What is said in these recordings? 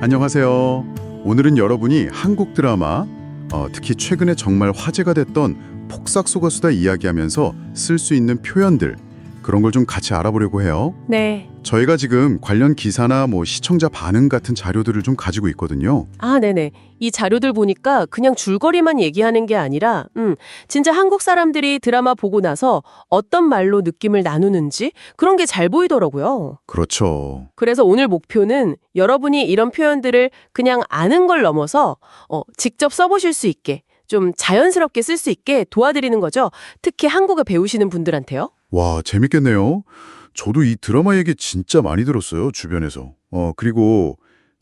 안녕하세요. 오늘은 여러분이 한국 드라마, 어, 특히 최근에 정말 화제가 됐던 폭삭 속가수다 이야기하면서 쓸 수 있는 표현들 그런 걸 좀 같이 알아보려고 해요. 네. 저희가 지금 관련 기사나 뭐 시청자 반응 같은 자료들을 좀 가지고 있거든요. 아, 네네. 이 자료들 보니까 그냥 줄거리만 얘기하는 게 아니라, 음, 진짜 한국 사람들이 드라마 보고 나서 어떤 말로 느낌을 나누는지 그런 게 잘 보이더라고요. 그렇죠. 그래서 오늘 목표는 여러분이 이런 표현들을 그냥 아는 걸 넘어서 어, 직접 써보실 수 있게 좀 자연스럽게 쓸 수 있게 도와드리는 거죠. 특히 한국어 배우시는 분들한테요. 와, 재밌겠네요. 저도 이 드라마 얘기 진짜 많이 들었어요, 주변에서. 어, 그리고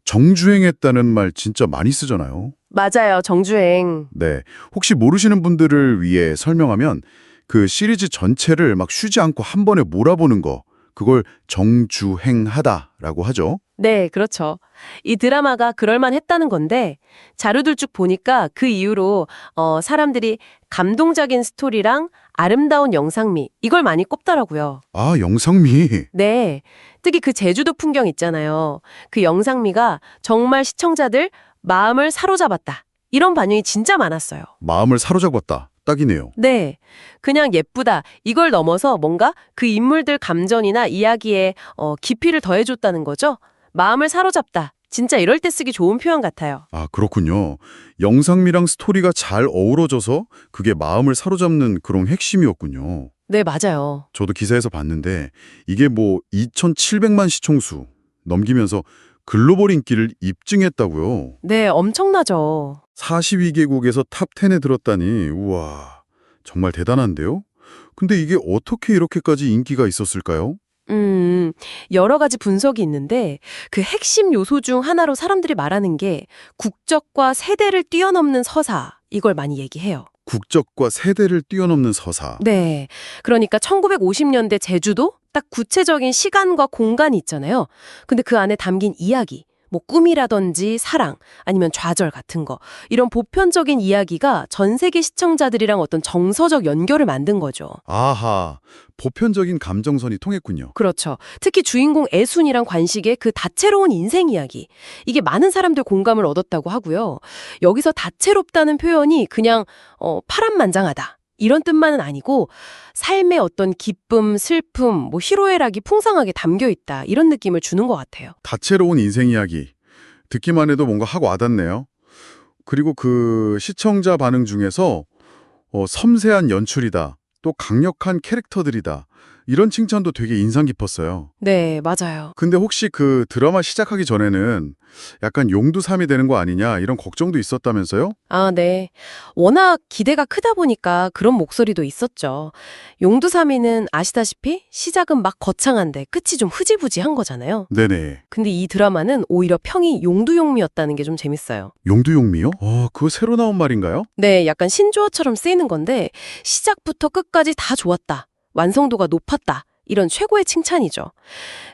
정주행했다는 말 진짜 많이 쓰잖아요. 맞아요. 정주행. 네. 혹시 모르시는 분들을 위해 설명하면 그 시리즈 전체를 막 쉬지 않고 한 번에 몰아보는 거, 그걸 정주행하다라고 하죠. 네, 그렇죠. 이 드라마가 그럴만 했다는 건데, 자료들 쭉 보니까 그 이후로, 어, 사람들이 감동적인 스토리랑 아름다운 영상미, 이걸 많이 꼽더라고요. 아, 영상미. 네. 특히 그 제주도 풍경 있잖아요. 그 영상미가 정말 시청자들 마음을 사로잡았다. 이런 반응이 진짜 많았어요. 마음을 사로잡았다. 딱이네요. 네. 그냥 예쁘다. 이걸 넘어서 뭔가 그 인물들 감정이나 이야기에 어, 깊이를 더해줬다는 거죠. 마음을 사로잡다. 진짜 이럴 때 쓰기 좋은 표현 같아요. 아, 그렇군요. 영상미랑 스토리가 잘 어우러져서 그게 마음을 사로잡는 그런 핵심이었군요. 네, 맞아요. 저도 기사에서 봤는데 이게 뭐 2,700만 시청수 넘기면서 글로벌 인기를 입증했다고요. 네, 엄청나죠. 42개국에서 탑 10에 들었다니 우와 정말 대단한데요? 근데 이게 어떻게 이렇게까지 인기가 있었을까요? 음, 여러 가지 분석이 있는데 그 핵심 요소 중 하나로 사람들이 말하는 게 국적과 세대를 뛰어넘는 서사. 이걸 많이 얘기해요. 국적과 세대를 뛰어넘는 서사. 네. 그러니까 1950년대 제주도 딱 구체적인 시간과 공간이 있잖아요. 근데 그 안에 담긴 이야기, 뭐 꿈이라든지 사랑, 아니면 좌절 같은 거. 이런 보편적인 이야기가 전 세계 시청자들이랑 어떤 정서적 연결을 만든 거죠. 아하, 보편적인 감정선이 통했군요. 그렇죠. 특히 주인공 애순이랑 관식의 그 다채로운 인생 이야기. 이게 많은 사람들 공감을 얻었다고 하고요. 여기서 다채롭다는 표현이 그냥 어, 파란만장하다. 이런 뜻만은 아니고 삶의 어떤 기쁨, 슬픔, 뭐 희로애락이 풍성하게 담겨 있다. 이런 느낌을 주는 것 같아요. 다채로운 인생 이야기. 듣기만 해도 뭔가 하고 와닿네요. 그리고 그 시청자 반응 중에서 어, 섬세한 연출이다. 또 강력한 캐릭터들이다. 이런 칭찬도 되게 인상 깊었어요. 네, 맞아요. 근데 혹시 그 드라마 시작하기 전에는 약간 용두삼이 되는 거 아니냐 이런 걱정도 있었다면서요? 아, 네. 워낙 기대가 크다 보니까 그런 목소리도 있었죠. 용두사미는 아시다시피 시작은 막 거창한데 끝이 좀 흐지부지한 거잖아요. 네네. 근데 이 드라마는 오히려 평이 용두용미였다는 게 좀 재밌어요. 용두용미요? 어, 그거 새로 나온 말인가요? 네, 약간 신조어처럼 쓰이는 건데 시작부터 끝까지 다 좋았다. 완성도가 높았다. 이런 최고의 칭찬이죠.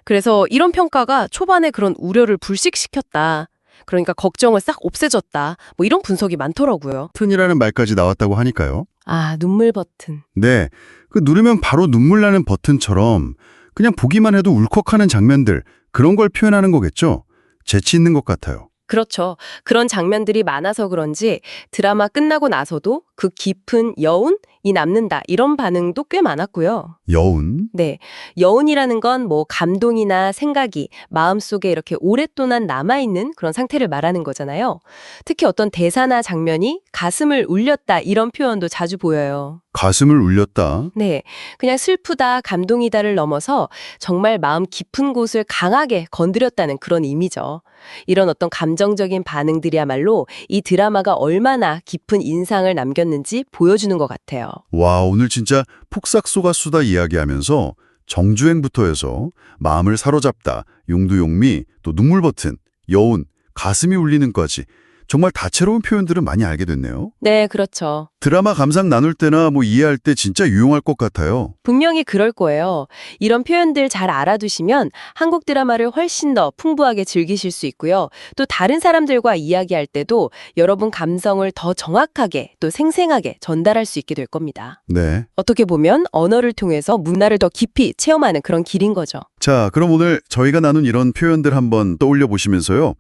그래서 이런 평가가 초반에 그런 우려를 불식시켰다. 그러니까 걱정을 싹 없애줬다. 뭐 이런 분석이 많더라고요. 버튼이라는 말까지 나왔다고 하니까요. 아, 눈물 버튼. 네, 그 누르면 바로 눈물 나는 버튼처럼 그냥 보기만 해도 울컥하는 장면들 그런 걸 표현하는 거겠죠. 재치 있는 것 같아요. 그렇죠. 그런 장면들이 많아서 그런지 드라마 끝나고 나서도 그 깊은 여운이 남는다. 이런 반응도 꽤 많았고요. 여운, 네. 여운이라는 건 뭐 감동이나 생각이 마음속에 이렇게 오랫동안 남아있는 그런 상태를 말하는 거잖아요. 특히 어떤 대사나 장면이 가슴을 울렸다. 이런 표현도 자주 보여요. 가슴을 울렸다. 네. 그냥 슬프다, 감동이다를 넘어서 정말 마음 깊은 곳을 강하게 건드렸다는 그런 의미죠. 이런 어떤 감정적인 반응들이야말로 이 드라마가 얼마나 깊은 인상을 남겼는지 보여주는 것 같아요. 와, 오늘 진짜 폭삭 속가수다 이야기하면서 정주행부터 해서 마음을 사로잡다, 용두용미, 또 눈물 버튼, 여운, 가슴이 울리는까지 정말 다채로운 표현들을 많이 알게 됐네요. 네, 그렇죠. 드라마 감상 나눌 때나 뭐 이해할 때 진짜 유용할 것 같아요. 분명히 그럴 거예요. 이런 표현들 잘 알아두시면 한국 드라마를 훨씬 더 풍부하게 즐기실 수 있고요. 또 다른 사람들과 이야기할 때도 여러분 감성을 더 정확하게 또 생생하게 전달할 수 있게 될 겁니다. 네. 어떻게 보면 언어를 통해서 문화를 더 깊이 체험하는 그런 길인 거죠. 자, 그럼 오늘 저희가 나눈 이런 표현들 한번 떠올려 보시면서요.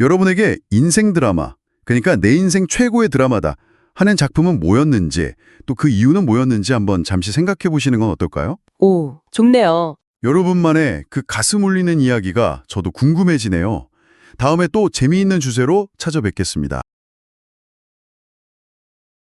여러분에게 인생 드라마, 그러니까 내 인생 최고의 드라마다 하는 작품은 뭐였는지, 또 그 이유는 뭐였는지 한번 잠시 생각해 보시는 건 어떨까요? 오, 좋네요. 여러분만의 그 가슴 울리는 이야기가 저도 궁금해지네요. 다음에 또 재미있는 주제로 찾아뵙겠습니다.